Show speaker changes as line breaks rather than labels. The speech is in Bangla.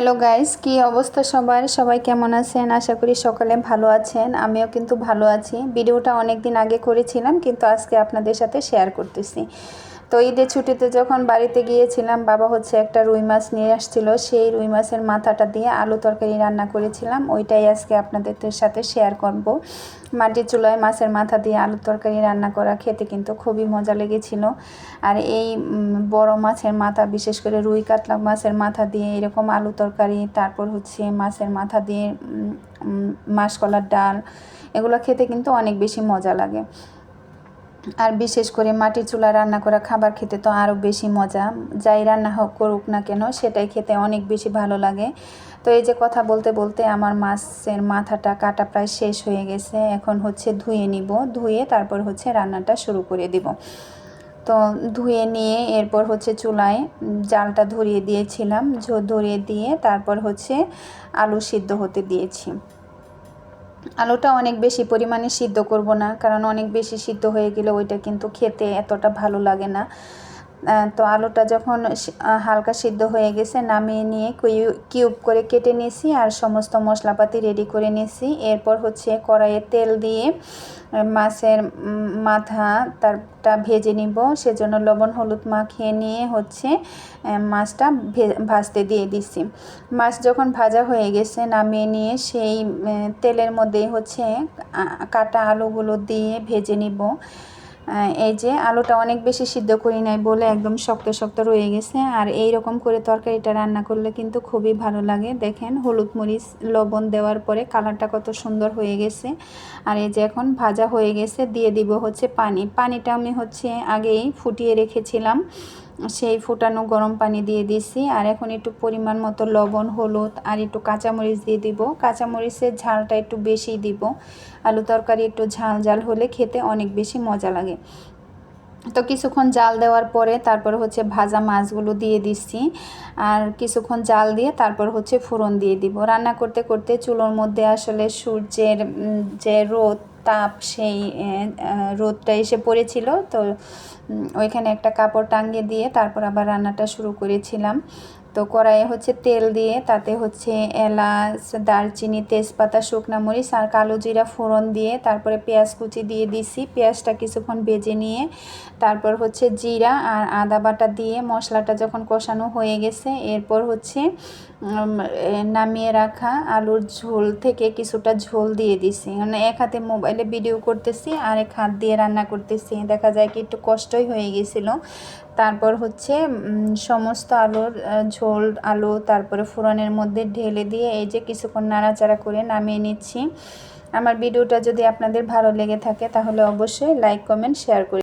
হ্যালো গাইস কি অবস্থা সবার? সবাই কেমন আছেন? আশা করি সকালে ভালো আছেন। আমিও কিন্তু ভালো আছি। ভিডিওটা অনেক দিন আগে করেছিলাম, কিন্তু আজকে আপনাদের সাথে শেয়ার করতেছি। তো ঈদের ছুটিতে যখন বাড়িতে গিয়েছিলাম, বাবা হচ্ছে একটা রুই মাছ নিয়ে আসছিল। সেই রুই মাছের মাথাটা দিয়ে আলু তরকারি রান্না করেছিলাম। ওইটাই আজকে আপনাদের সাথে শেয়ার করব। মাটির চুলায় মাছের মাথা দিয়ে আলু তরকারি রান্না করা খেতে কিন্তু খুবই মজা লেগেছিল। আর এই বড় মাছের মাথা, বিশেষ করে রুই কাতলা মাছের মাথা দিয়ে এরকম আলু তরকারি, তারপর হচ্ছে মাছের মাথা দিয়ে মাসকলার ডাল, এগুলো খেতে কিন্তু অনেক বেশি মজা লাগে। আর বিশেষ করে মাটির চুলা রান্না করা খাবার খেতে তো আরও বেশি মজা। যাই রান্না হোক করুক না কেন, সেটাই খেতে অনেক বেশি ভালো লাগে। তো এই যে কথা বলতে বলতে আমার মাছের মাথাটা কাটা প্রায় শেষ হয়ে গেছে। এখন হচ্ছে ধুয়ে নিব, ধুয়ে তারপর হচ্ছে রান্নাটা শুরু করে দিব। তো ধুয়ে নিয়ে এরপর হচ্ছে চুলায় জালটা ধরিয়ে দিয়েছিলাম ধরিয়ে দিয়ে তারপর হচ্ছে আলু সিদ্ধ হতে দিয়েছি। আলুটা অনেক বেশি পরিমাণে সিদ্ধ করব না, কারণ অনেক বেশি সিদ্ধ হয়ে গেলে ওইটা কিন্তু খেতে এতটা ভালো লাগে না। তো আলুটা যখন হালকা সিদ্ধ হয়ে গেছে, নামিয়ে নিয়ে কিউব করে কেটে নিয়েছি আর সমস্ত মশলাপাতি রেডি করে নিয়েছি। এরপর হচ্ছে কড়াইয়ে তেল দিয়ে মাছের মাথা তারটা ভেজে নিব। সেজন্য লবণ, হলুদ মাখিয়ে নিয়ে হচ্ছে মাছটা ভাজতে দিয়ে দিছি। মাছ যখন ভাজা হয়ে গেছে, নামিয়ে নিয়ে সেই তেলের মধ্যে হচ্ছে কাটা আলুগুলো দিয়ে ভেজে নিব। এই যে আলুটা অনেক বেশি সিদ্ধ করি নাই বলে একদম শক্ত শক্ত রয়ে গেছে। আর এই রকম করে তরকারিটা রান্না করলে কিন্তু খুবই ভালো লাগে। দেখেন হলুদ মরিচ, লবণ দেওয়ার পরে কালারটা কত সুন্দর হয়ে গেছে। আর এই যে এখন ভাজা হয়ে গেছে, দিয়ে দিব হচ্ছে পানি। পানিটা আমি হচ্ছে আগেই ফুটিয়ে রেখেছিলাম। সেই ফুটানো গরম পানি দিয়ে দিছি। আর এখন একটু পরিমাণ মতো লবণ, হলুদ আর একটু কাঁচামরিচ দিয়ে দিব। কাঁচামরিচের ঝালটা একটু বেশি দিব। আলু তরকারি একটু ঝাল ঝাল হলে খেতে অনেক বেশি মজা লাগে। তো কিছুক্ষণ জাল দেওয়ার পরে তারপর হচ্ছে ভাজা মাছগুলো দিয়ে দিচ্ছি। আর কিছুক্ষণ জাল দিয়ে তারপর হচ্ছে ফোড়ন দিয়ে দিব। রান্না করতে করতে চুলোর মধ্যে আসলে সূর্যের যে রোদ তাপ সেই রোদটা এসে পড়েছিল। তো ওইখানে একটা কাপড় টাঙিয়ে দিয়ে তারপর আবার রান্নাটা শুরু করেছিলাম। তো কড়াইয়ে হচ্ছে তেল দিয়ে তাতে হচ্ছে এলাচ, দারচিনি, তেজপাতা, শুকনো মরিচ আর কালো জিরা ফোড়ন দিয়ে তারপরে পেঁয়াজ কুচি দিয়ে দিছি। পেঁয়াজটা কিছুক্ষণ বেজে নিয়ে তারপর হচ্ছে জিরা আর আদা বাটা দিয়ে মশলাটা যখন কষানো হয়ে গেছে, এরপর হচ্ছে নামিয়ে রাখা আলুর ঝোল থেকে কিছুটা ঝোল দিয়ে দিছি। মানে এক হাতে মোবাইলে ভিডিও করতেছি আর এক হাত দিয়ে রান্না করতেছি। দেখা যায় কি একটু কষ্টই হয়ে গেছিল। তারপর হচ্ছে সমস্ত আলুর ঝোল, আলু তারপরে ফোড়নের মধ্যে ঢেলে দিয়ে এই যে কিছুক্ষণ নাড়াচাড়া করে নামিয়ে নিচ্ছি। আমার ভিডিওটা যদি আপনাদের ভালো লেগে থাকে তাহলে অবশ্যই লাইক কমেন্ট শেয়ার করে